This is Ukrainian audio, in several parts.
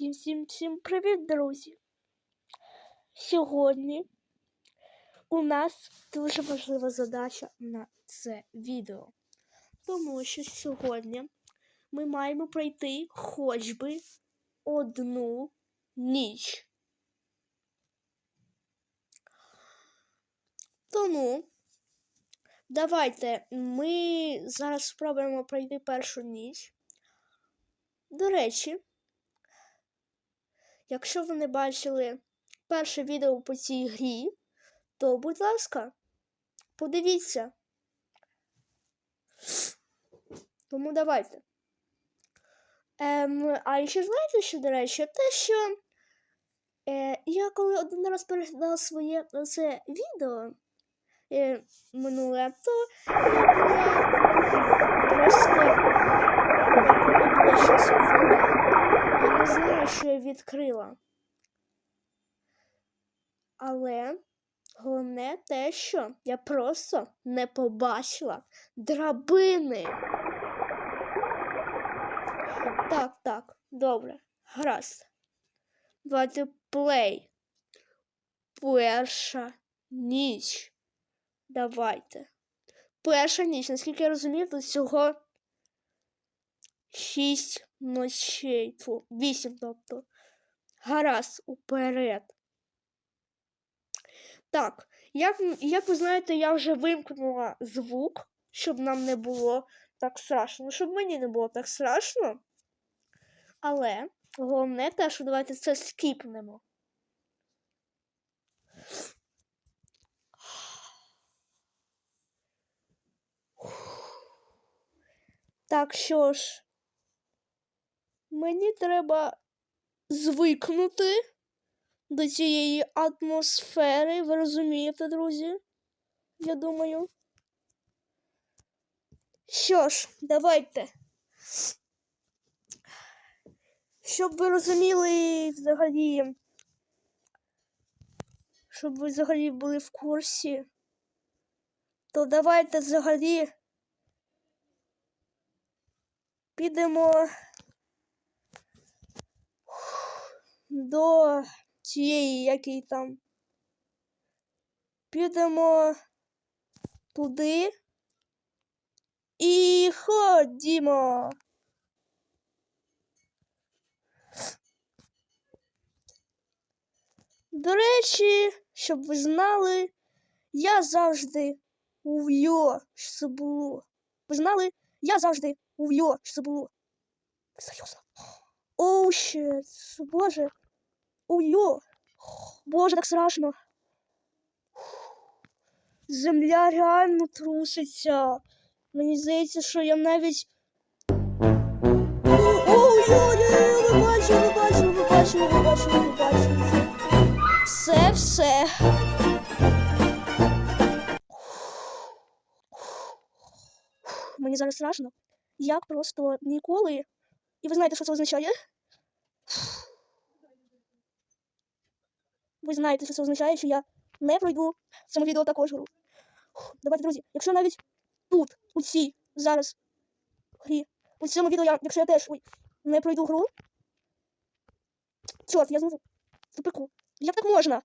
Всім всім всім привіт, друзі! Сьогодні у нас дуже важлива задача на це відео. Тому що сьогодні ми маємо пройти хоч би одну ніч. Тому давайте ми зараз спробуємо пройти першу ніч. До речі, Якщо ви не бачили перше відео по цій грі, то, будь ласка, подивіться. Тому давайте. Ем, а ще знаєте, що, до речі, те, що е, я коли один раз переглядала своє це відео е, минуле, то я була просто було щось ввела. Я не знаю, що я відкрила. Але головне те, що я просто не побачила драбини. Так, так, добре, гаразд. Давайте плей. Перша ніч. Давайте. Перша ніч, наскільки я розумію, тут всього шість ночей. Фу, вісім, тобто. Гаразд уперед. Так, як, як ви знаєте, я вже вимкнула звук, щоб нам не було так страшно. Ну, щоб мені не було так страшно. Але головне те, що давайте це скіпнемо. Так що ж, мені треба звикнути до цієї атмосфери. Ви розумієте, друзі? Я думаю. Що ж, давайте. Щоб ви розуміли взагалі. Щоб ви взагалі були в курсі, то давайте взагалі підемо до цієї, який там. Підемо туди і ходімо. До речі, щоб ви знали, я завжди ув'йо, що це було. Ви знали, я завжди ув'йо, що це було. Серйозно. Оу, щет, боже. Ув'йо. Боже, так страшно. Земля реально труситься. Мені здається, що я навіть. Ой-ой-ой, ви бачили, ви бачили, ви бачили, ви бачили, ви бачили. Все, все. Мені зараз страшно. Як просто ніколи. І ви знаєте, що це означає? Ви знаєте, що це означає, що я не пройду в цьому відео також гру. Давайте, друзі, якщо навіть тут, у цій зараз грі, у цьому відео, я, якщо я теж ой, не пройду гру. Чорт, я знову тупику. Як так можна?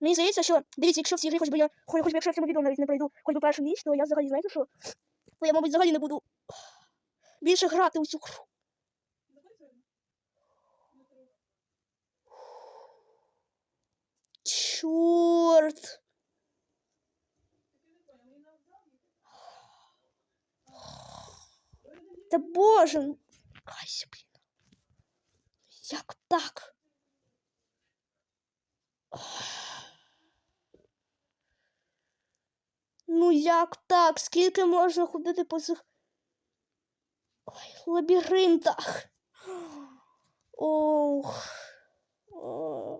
Мені здається, що дивіться, якщо в цій грі, хоч би я, хоч, хоч би якщо в цьому відео навіть не пройду хоч би першу ніч, то я взагалі знаєте що? То я, мабуть, взагалі не буду більше грати у цю гру. Чорт. Та боже, ну, кайся, блін. Як так? Ну як так? Скільки можна ходити по цих Ой, лабіринтах? Ох. Ох.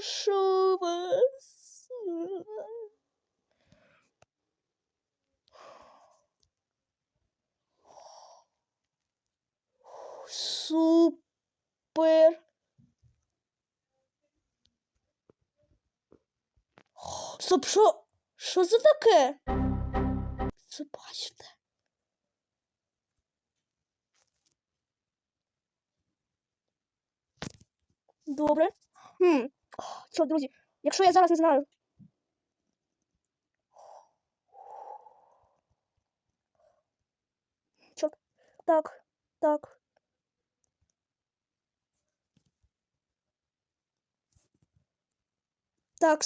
Прошу вас. Супер. Стоп, що? Що це таке? Це бачите? Добре. Хм. Що, друзі, якщо я зараз не знаю. Чорт. Так, так. Так.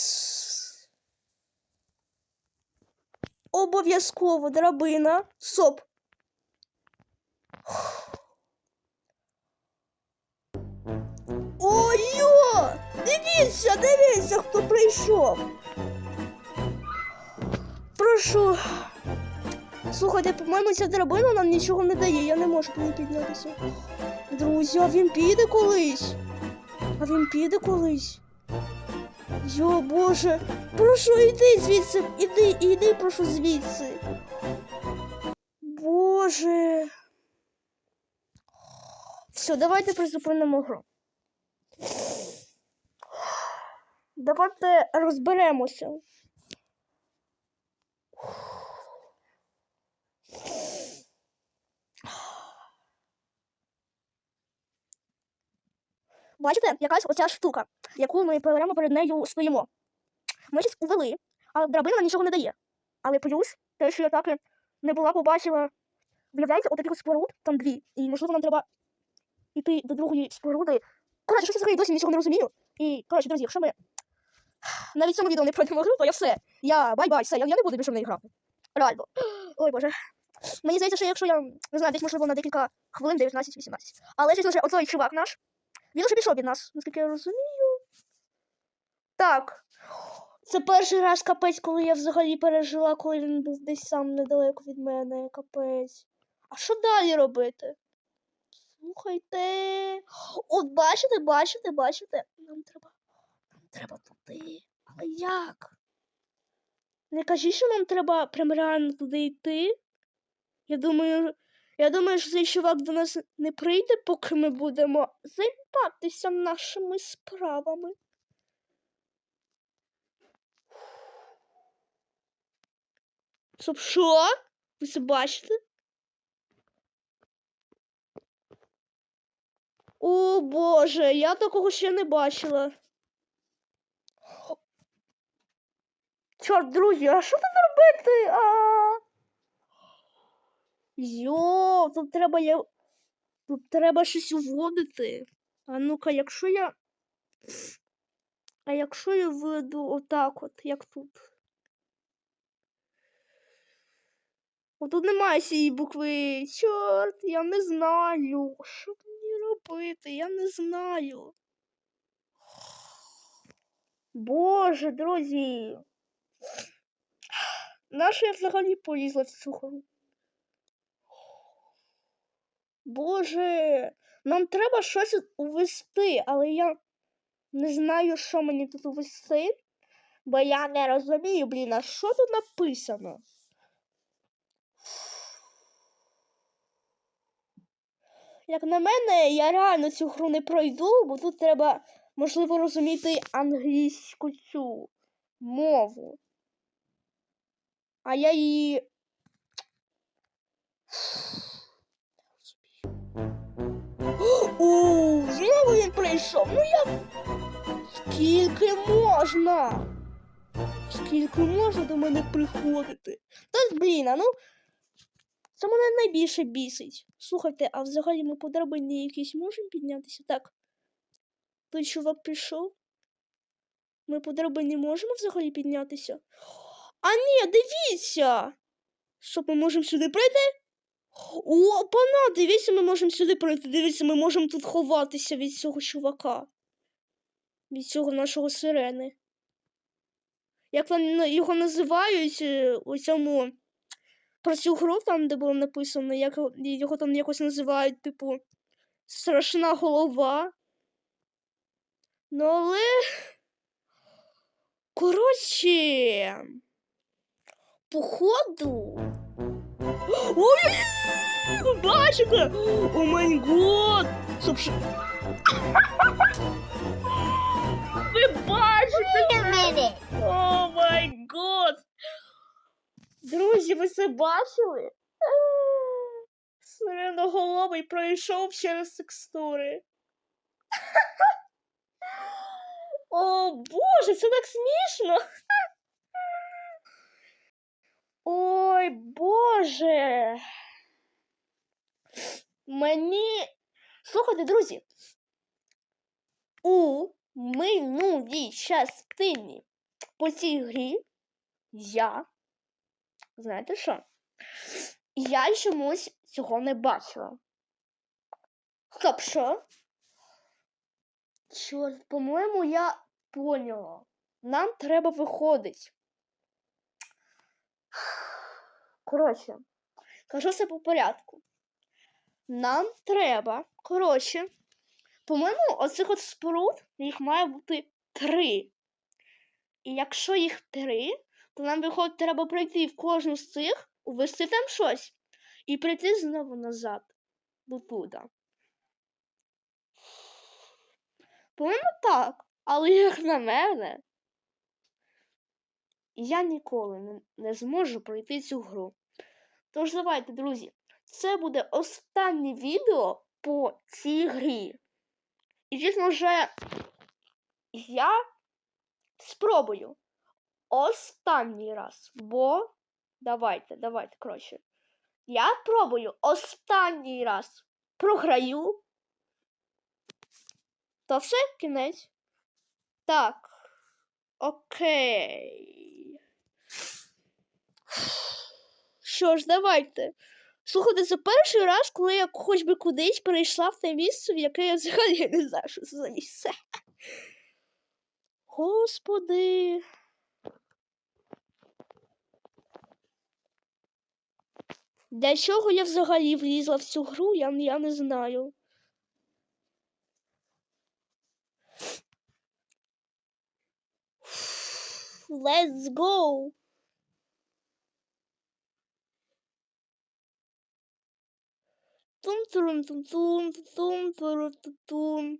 Обов'язково драбина. Соп. Дивіться, дивіться, хто прийшов. Прошу. Слухайте, по-моєму, ця драбина нам нічого не дає, я не можу по ній піднятися. Друзі, а він піде колись. А він піде колись. Йо, Боже, прошу, іди звідси, іди, іди, прошу звідси. Боже. Все, давайте призупинимо гру. Давайте розберемося. Бачите, якась оця штука, яку ми прямо перед нею стоїмо. Ми щось увели, а драбина нічого не дає. Але плюс, те, що я так не була побачила, виявляється, отаких от споруд, там дві, і можливо нам треба йти до другої споруди. Коротше, щось я взагалі досі нічого не розумію. І, коротше, друзі, якщо ми навіть цьому відео не пройдемо то я все. Я бай-бай, все, я, я не буду більше в неї грати. Реально. Ой, боже. Мені здається, що якщо я не знаю, десь можливо на декілька хвилин 19-18. Але лише оцей чувак наш. Він вже пішов від нас, наскільки я розумію. Так. Це перший раз капець, коли я взагалі пережила, коли він був десь сам недалеко від мене. Капець. А що далі робити? Слухайте. От бачите, бачите, бачите. Нам треба. Нам треба туди. Але як? Не кажіть, що нам треба прям реально туди йти. Я думаю, я думаю, що цей чувак до нас не прийде, поки ми будемо займатися нашими справами. Стоп, що? Ви це бачите? О Боже, я такого ще не бачила. Чорт, друзі, а що тут робити? А... Йо, тут треба я. Тут треба щось уводити. А ну-ка, якщо я. А якщо я введу отак от, як тут? О, тут немає цієї букви. Чорт, я не знаю. Що мені робити? Я не знаю. Боже, друзі. Нащо я взагалі полізла в цю гру? Боже, нам треба щось увести, але я не знаю, що мені тут увести, бо я не розумію, блін, а що тут написано? Як на мене, я реально цю гру не пройду, бо тут треба, можливо, розуміти англійську цю мову. А я її. У, знову він прийшов. Ну я. Скільки можна? Скільки можна до мене приходити? Та блін, а ну. Це мене найбільше бісить. Слухайте, а взагалі ми по драбині якісь можемо піднятися? Так. Той чувак пішов. Ми по драбині можемо взагалі піднятися? А ні, дивіться! Що ми можемо сюди прийти? О, пана, дивіться, ми можемо сюди пройти. Дивіться, ми можемо тут ховатися від цього чувака. Від цього нашого сирени. Як вони його називають е, у цьому про цю гру, там, де було написано, як його там якось називають, типу, страшна голова. Ну, але. Коротше. Походу. Ой, бачите? О май год! Стоп, Ви бачите? О май год! Друзі, ви це бачили? Сиреноголовий пройшов через текстури. О, Боже, це так смішно. Ой, Боже. Мені. Слухайте, друзі. У минулій частині по цій грі я. Знаєте що? Я чомусь цього не бачила. Стоп, що? Чорт, по-моєму, я поняла. Нам треба виходить. Коротше, кажу все по порядку. Нам треба, коротше, по-моєму, оцих от споруд їх має бути три. І якщо їх три, то нам виходить, треба пройти в кожну з цих, увести там щось і прийти знову назад до туда. По-моєму, так, але як на мене, я ніколи не, зможу пройти цю гру. Тож давайте, друзі, це буде останнє відео по цій грі. І, звісно, вже я спробую останній раз, бо давайте, давайте, коротше. Я пробую останній раз програю. То все, кінець. Так. Окей. Що ж, давайте. Слухайте, це перший раз, коли я хоч би кудись перейшла в те місце, в яке я взагалі не знаю, що це за місце. Господи. Для чого я взагалі влізла в цю гру, я, я не знаю. Let's go! Тум турум тум тум тум туру тум.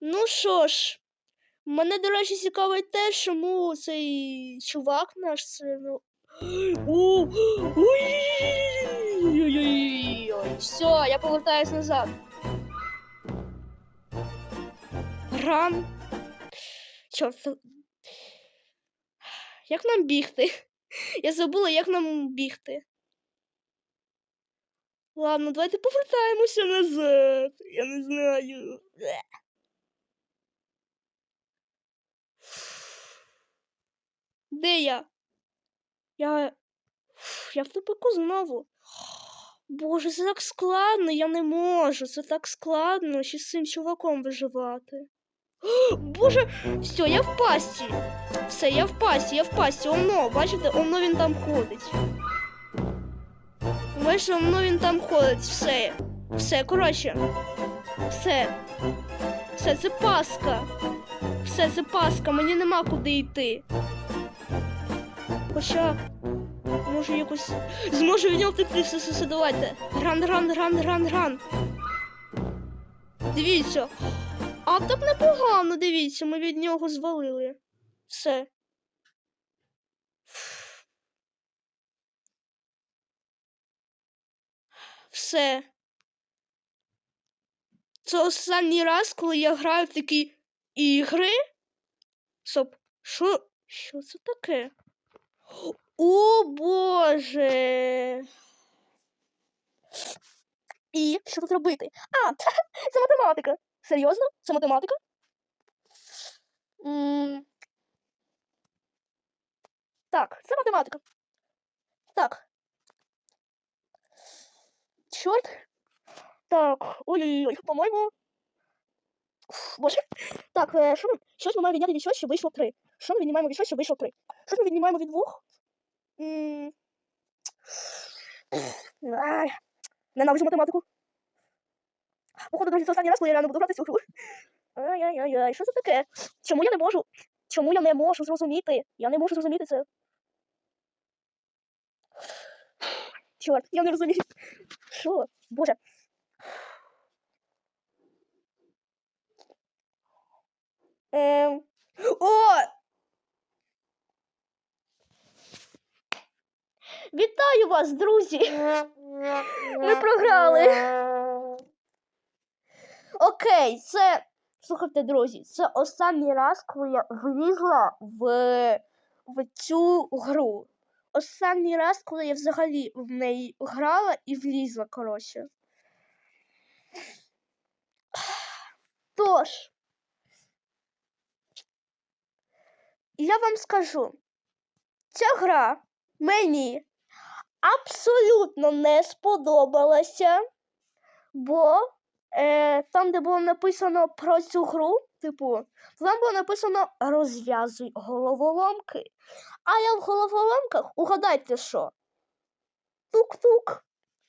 Ну що ж, мене, до речі, цікавить те, чому цей чувак наш це, ну. Все, я повертаюсь назад. Ран. Чорт. Як нам бігти? Я забула, як нам бігти. Ладно, давайте повертаємося назад. Я не знаю. Де я? Я. Я в тупику знову. Боже, це так складно, я не можу. Це так складно ще з цим чуваком виживати. Боже, все, я в пасті. Все, я в пасті, я в пасті. Оно, бачите, оно він там ходить. Бачите, оно він там ходить. Все. Все, коротше. Все. Все, це паска. Все, це паска, мені нема куди йти. Хоча. Може якось. Зможу від нього втекти, все, все, все, давайте. Ран, ран, ран, ран, ран. Дивіться. Так непогано, дивіться, ми від нього звалили. Все. Все. Це останній раз, коли я граю в такі ігри. Стоп, що? Що це таке? О Боже. І що тут робити? А, це математика. Серйозно? Це математика? М, Так, це математика. Так. Чорт. Так, ой-ой-ой, по-моєму. Боже. Так, е, що ми? Щось ми маємо відняти від щось, щоб вийшло три. Що ми віднімаємо від щось, щоб вийшло три? Що ми віднімаємо від двох? Ненавиджу математику. Походу, друзі, це останній раз, коли я реально буду грати цю гру. Ай-яй-яй, що це таке? Чому я не можу? Чому я не можу зрозуміти? Я не можу зрозуміти це. Чорт, я не розумію. Що? Боже. Ем... О! Вітаю вас, друзі! Ми програли. Окей, це. Слухайте, друзі, це останній раз, коли я влізла в, в цю гру. Останній раз, коли я взагалі в неї грала і влізла, коротше. Тож, я вам скажу, ця гра мені абсолютно не сподобалася, бо е, там, де було написано про цю гру, типу, там було написано розв'язуй головоломки. А я в головоломках, угадайте що? Тук-тук.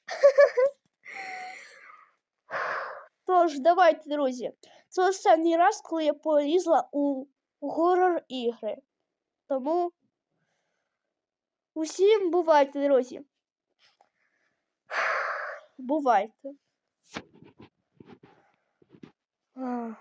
Тож, давайте, друзі. Це останній раз, коли я полізла у горор ігри. Тому усім бувайте, друзі. Бувайте. 嗯